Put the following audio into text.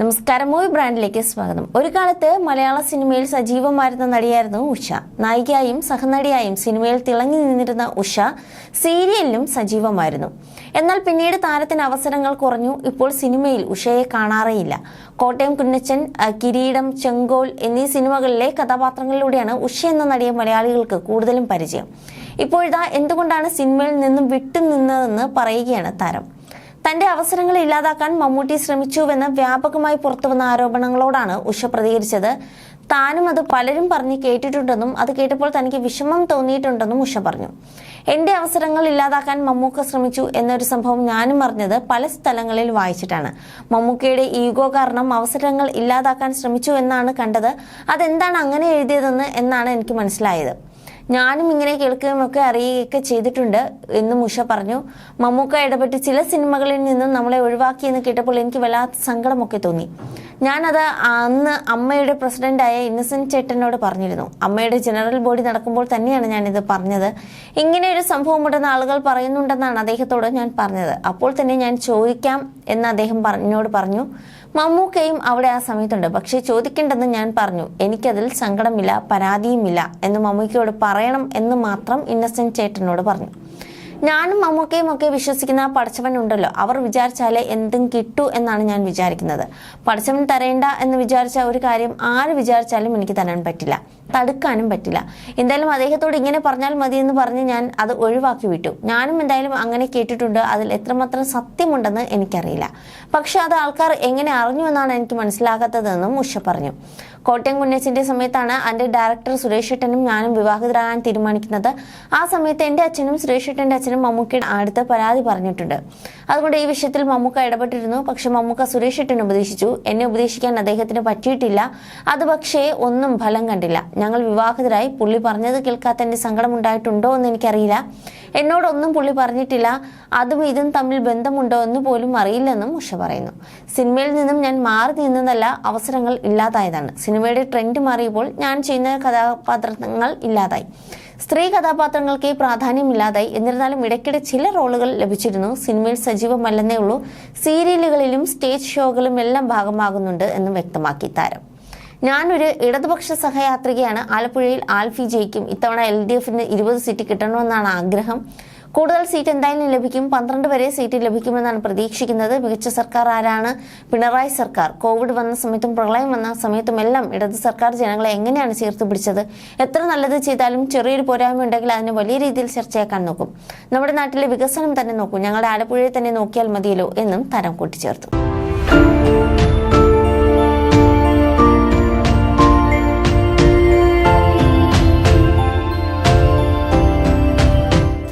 നമസ്കാരം. മൂവി ബ്രാൻഡിലേക്ക് സ്വാഗതം. ഒരു കാലത്ത് മലയാള സിനിമയിൽ സജീവമായിരുന്ന നടിയായിരുന്നു ഉഷ. നായികയായും സഹനടിയായും സിനിമയിൽ തിളങ്ങി നിന്നിരുന്ന ഉഷ സീരിയലിലും സജീവമായിരുന്നു. എന്നാൽ പിന്നീട് താരത്തിന് അവസരങ്ങൾ കുറഞ്ഞു. ഇപ്പോൾ സിനിമയിൽ ഉഷയെ കാണാറേയില്ല. കോട്ടയം കുന്നച്ചൻ കിരീടം ചെങ്കോൽ എന്നീ സിനിമകളിലെ കഥാപാത്രങ്ങളിലൂടെയാണ് ഉഷ എന്ന നടിയെ മലയാളികൾക്ക് കൂടുതലും പരിചയം. ഇപ്പോഴിതാ എന്തുകൊണ്ടാണ് സിനിമയിൽ നിന്നും വിട്ടുനിന്നതെന്ന് പറയുകയാണ് താരം. തന്റെ അവസരങ്ങൾ ഇല്ലാതാക്കാൻ മമ്മൂട്ടി ശ്രമിച്ചുവെന്ന് വ്യാപകമായി പുറത്തുവന്ന ആരോപണങ്ങളോടാണ് ഉഷ പ്രതികരിച്ചത്. താനും അത് പലരും പറഞ്ഞ് കേട്ടിട്ടുണ്ടെന്നും അത് കേട്ടപ്പോൾ തനിക്ക് വിഷമം തോന്നിയിട്ടുണ്ടെന്നും ഉഷ പറഞ്ഞു. എന്റെ അവസരങ്ങൾ ഇല്ലാതാക്കാൻ മമ്മൂക്ക ശ്രമിച്ചു എന്നൊരു സംഭവം ഞാനും അറിഞ്ഞത് പല സ്ഥലങ്ങളിൽ വായിച്ചിട്ടാണ്. മമ്മൂക്കയുടെ ഈഗോ കാരണം അവസരങ്ങൾ ഇല്ലാതാക്കാൻ ശ്രമിച്ചു എന്നാണ് കണ്ടത്. അതെന്താണ് അങ്ങനെ എഴുതിയതെന്ന് എന്നാണ് എനിക്ക് മനസ്സിലായത്. ഞാനും ഇങ്ങനെ കേൾക്കുകയും ഒക്കെ അറിയുകയൊക്കെ ചെയ്തിട്ടുണ്ട് എന്നും മുഷ പറഞ്ഞു. മമ്മൂക്ക ഇടപെട്ട് ചില സിനിമകളിൽ നിന്നും നമ്മളെ ഒഴിവാക്കിയെന്ന് കേട്ടപ്പോൾ എനിക്ക് വല്ലാത്ത സങ്കടമൊക്കെ തോന്നി. ഞാനത് അന്ന് അമ്മയുടെ പ്രസിഡന്റായ ഇന്നസെന്റ് ചേട്ടനോട് പറഞ്ഞിരുന്നു. അമ്മയുടെ ജനറൽ ബോഡി നടക്കുമ്പോൾ തന്നെയാണ് ഞാനിത് പറഞ്ഞത്. ഇങ്ങനെ ഒരു സംഭവം ഉണ്ടെന്ന് ആളുകൾ പറയുന്നുണ്ടെന്നാണ് അദ്ദേഹത്തോട് ഞാൻ പറഞ്ഞത്. അപ്പോൾ തന്നെ ഞാൻ ചോദിക്കാം എന്ന് അദ്ദേഹം പറഞ്ഞോട് പറഞ്ഞു. മമ്മൂക്കയും അവിടെ ആ സമയത്തുണ്ട്. പക്ഷേ ചോദിക്കേണ്ടെന്ന് ഞാൻ പറഞ്ഞു. എനിക്കതിൽ സങ്കടമില്ല പരാതിയുമില്ല എന്ന് മമ്മൂക്കയോട് പറയണം എന്ന് മാത്രം ഇന്നസെന്റ് ചേട്ടനോട് പറഞ്ഞു. ഞാനും മമ്മൂക്കയും ഒക്കെ വിശ്വസിക്കുന്ന പടച്ചവൻ ഉണ്ടല്ലോ. അവർ വിചാരിച്ചാലേ എന്തും കിട്ടൂ എന്നാണ് ഞാൻ വിചാരിക്കുന്നത്. പടച്ചവൻ തരേണ്ട എന്ന് വിചാരിച്ച ഒരു കാര്യം ആര് വിചാരിച്ചാലും എനിക്ക് തരാൻ പറ്റില്ല. തടുക്കാനും പറ്റില്ല. എന്തായാലും അദ്ദേഹത്തോട് ഇങ്ങനെ പറഞ്ഞാൽ മതി എന്ന് പറഞ്ഞ് ഞാൻ അത് ഒഴിവാക്കി വിട്ടു. ഞാനും എന്തായാലും അങ്ങനെ കേട്ടിട്ടുണ്ട്. അതിൽ എത്രമാത്രം സത്യമുണ്ടെന്ന് എനിക്കറിയില്ല. പക്ഷെ അത് ആൾക്കാർ എങ്ങനെ അറിഞ്ഞു എന്നാണ് എനിക്ക് മനസ്സിലാകാത്തതെന്നും ഉഷ പറഞ്ഞു. കോട്ടയം കുന്നച്ചിന്റെ സമയത്താണ് എന്റെ ഡയറക്ടർ സുരേഷ് ഏട്ടനും ഞാനും വിവാഹിതരാകാൻ തീരുമാനിക്കുന്നത്. ആ സമയത്ത് എന്റെ അച്ഛനും സുരേഷ് അച്ഛനും മമ്മൂക്കയുടെ അടുത്ത് പരാതി പറഞ്ഞിട്ടുണ്ട്. അതുകൊണ്ട് ഈ വിഷയത്തിൽ മമ്മൂക്ക ഇടപെട്ടിരുന്നു. പക്ഷെ മമ്മൂക്ക സുരേഷ് ഏട്ടൻ ഉപദേശിച്ചു. എന്നെ ഉപദേശിക്കാൻ അദ്ദേഹത്തിന് പറ്റിയിട്ടില്ല. അത് പക്ഷേ ഒന്നും ഫലം കണ്ടില്ല. ഞങ്ങൾ വിവാഹിതരായി. പുള്ളി പറഞ്ഞത് കേൾക്കാത്ത എന്റെ സങ്കടം ഉണ്ടായിട്ടുണ്ടോ എന്ന് എനിക്കറിയില്ല. എന്നോടൊന്നും പുള്ളി പറഞ്ഞിട്ടില്ല. അതും ഇതും തമ്മിൽ ബന്ധമുണ്ടോ എന്ന് പോലും അറിയില്ലെന്നും ഉഷ പറയുന്നു. സിനിമയിൽ നിന്നും ഞാൻ മാറി നിന്നതല്ല അവസരങ്ങൾ ഇല്ലാതായതാണ്. സിനിമയുടെ ട്രെൻഡ് മാറിയപ്പോൾ ഞാൻ ചെയ്യുന്ന കഥാപാത്രങ്ങൾ ഇല്ലാതായി. സ്ത്രീ കഥാപാത്രങ്ങൾക്ക് പ്രാധാന്യമില്ലാതായി. എന്നിരുന്നാലും ഇടയ്ക്കിടെ ചില റോളുകൾ ലഭിച്ചിരുന്നു. സിനിമയിൽ സജീവമല്ലെന്നേ ഉള്ളൂ. സീരിയലുകളിലും സ്റ്റേജ് ഷോകളിലും എല്ലാം ഭാഗമാകുന്നുണ്ട് എന്നും വ്യക്തമാക്കി താരം. ഞാനൊരു ഇടതുപക്ഷ സഹയാത്രികയാണ്. ആലപ്പുഴയിൽ ആൽഫി ജയിക്കും. ഇത്തവണ എൽ ഡി എഫിന് ഇരുപത് സീറ്റ് കിട്ടണമെന്നാണ് ആഗ്രഹം. കൂടുതൽ സീറ്റ് എന്തായാലും ലഭിക്കും. പന്ത്രണ്ട് വരെ സീറ്റ് ലഭിക്കുമെന്നാണ് പ്രതീക്ഷിക്കുന്നത്. മികച്ച സർക്കാർ ആരാണ്? പിണറായി സർക്കാർ. കോവിഡ് വന്ന സമയത്തും പ്രളയം വന്ന സമയത്തും എല്ലാം ഇടത് സർക്കാർ ജനങ്ങളെ എങ്ങനെയാണ് ചേർത്ത് പിടിച്ചത്? എത്ര നല്ലത് ചെയ്താലും ചെറിയൊരു പോരായ്മ ഉണ്ടെങ്കിൽ അതിനെ വലിയ രീതിയിൽ ചർച്ചയാക്കാൻ നോക്കും. നമ്മുടെ നാട്ടിലെ വികസനം തന്നെ നോക്കും. ഞങ്ങളുടെ ആലപ്പുഴയെ തന്നെ നോക്കിയാൽ മതിയല്ലോ എന്നും തരം കൂട്ടിച്ചേർത്തു.